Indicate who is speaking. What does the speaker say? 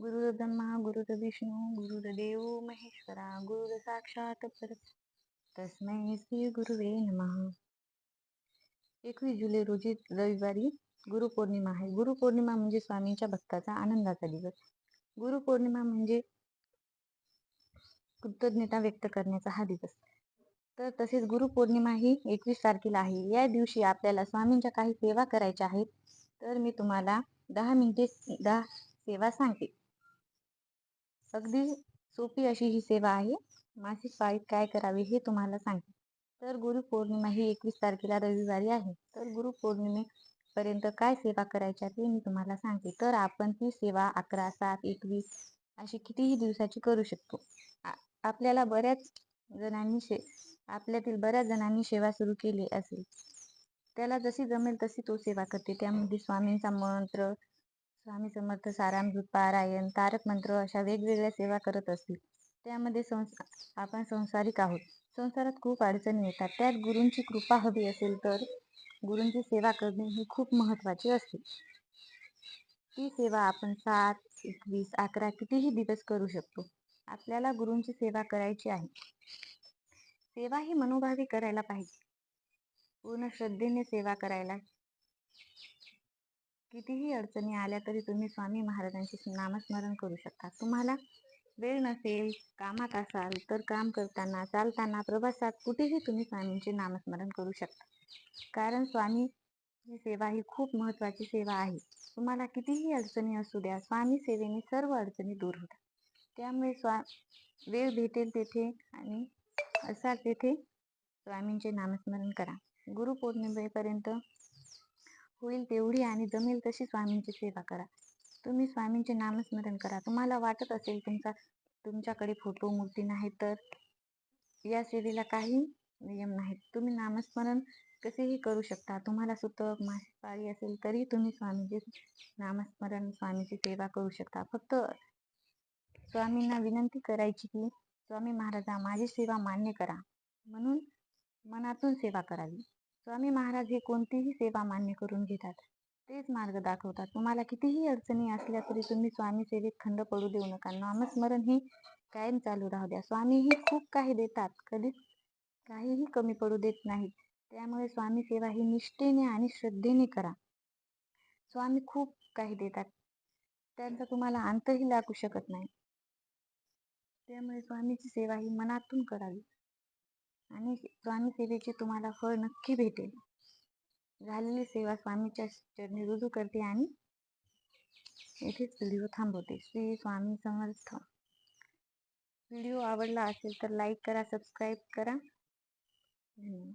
Speaker 1: गुरुर्ब्रह्मा गुरुर्विष्णू गुरुर्देव महेश्वरा गुरुर साक्षात पर तस्मै श्री गुरुवे नमः। एकवीस जुलै रोजी रविवारी गुरुपौर्णिमा आहे. गुरुपौर्णिमा म्हणजे स्वामींच्या भक्ताचा आनंदाचा दिवस. गुरुपौर्णिमा म्हणजे कृतज्ञता व्यक्त करण्याचा हा दिवस. तर तसेच गुरुपौर्णिमा ही एकवीस तारखेला आहे. या दिवशी आपल्याला स्वामींच्या काही सेवा करायच्या आहेत. तर मी तुम्हाला दहा मिनिटे दहा सेवा सांगते. अगदी सोपी अशी ही सेवा आहे. मासिक पाळीत काय करावे हे तुम्हाला सांगते. तर गुरुपौर्णिमा ही एकवीस तारखेला रविवारी आहे. तर गुरुपौर्णिमेपर्यंत काय सेवा करायच्या ते मी तुम्हाला सांगते. तर आपण ती सेवा अकरा सात एकवीस अशी कितीही दिवसाची करू शकतो. आपल्याला बऱ्याच जणांनी शे आपल्यातील बऱ्याच जणांनी सेवा सुरू केली असेल. त्याला जशी जमेल तशी तो सेवा करते. त्यामध्ये स्वामींचा मंत्र स्वामी समर्थ सारामृत पारायण तारक मंत्र अशा वेगवेगळ्या सेवा करत असतील. त्यामध्ये संस आपण संसारिक आहोत. संसारात खूप अडचणी येतात. त्यात गुरूंची कृपा हवी असेल तर गुरूंची सेवा करणे ही खूप महत्वाची असते. ती सेवा आपण सात एकवीस अकरा कितीही दिवस करू शकतो. आपल्याला गुरूंची सेवा करायची आहे. सेवा ही मनोभावी करायला पाहिजे. पूर्ण श्रद्धेने सेवा करायला कितीही अडचणी आल्या तरी तुम्ही स्वामी महाराजांचे नामस्मरण करू शकता. तुम्हाला वेळ नसेल कामात असाल तर काम करताना चालताना प्रवासात कुठेही तुम्ही स्वामींचे नामस्मरण करू शकता. कारण स्वामी ही सेवा ही खूप महत्वाची सेवा आहे. तुम्हाला कितीही अडचणी असू द्या स्वामी सेवेने सर्व अडचणी दूर होतात. त्यामुळे स्वा वेळ भेटेल तेथे आणि असा तेथे स्वामींचे नामस्मरण करा. गुरुपौर्णिमेपर्यंत होईल तेवढी आणि जमेल तशी स्वामींची सेवा करा. तुम्ही स्वामींचे नामस्मरण करा. तुम्हाला वाटत असेल तुमचा तुमच्याकडे फोटो मूर्ती नाही तर या सेवेला काही नियम नाहीत. तुम्ही नामस्मरण कसेही करू शकता. तुम्हाला सुतक मासिक पाळी असेल तरी तुम्ही स्वामीचे नामस्मरण स्वामीची सेवा करू शकता. फक्त स्वामींना विनंती करायची की स्वामी महाराजा माझी सेवा मान्य करा. म्हणून मनातून सेवा करावी. स्वामी महाराज हे कोणतीही सेवा मान्य करून घेतात. तेच मार्ग दाखवतात. तुम्हाला कितीही अडचणी असल्या तरी तुम्ही स्वामी सेवेत खंड पडू देऊ नका. नामस्मरण ही कायम चालू राहू द्या. स्वामी ही खूप काही देतात. कधीच काहीही कमी पडू देत नाहीत. त्यामुळे स्वामी सेवा ही निष्ठेने आणि श्रद्धेने करा. स्वामी खूप काही देतात. त्यांचा तुम्हाला अंतही लागू शकत नाही. त्यामुळे स्वामीची सेवा ही मनातून करावी. आणि स्वामी सेवेचे तुम्हाला फळ नक्की भेटेल. झालेली सेवा स्वामीच्या चरणी रुजू करते आणि येथेच व्हिडिओ थांबवते. श्री स्वामी समर्थ. व्हिडिओ आवडला असेल तर लाईक करा सबस्क्राईब करा. धन्यवाद.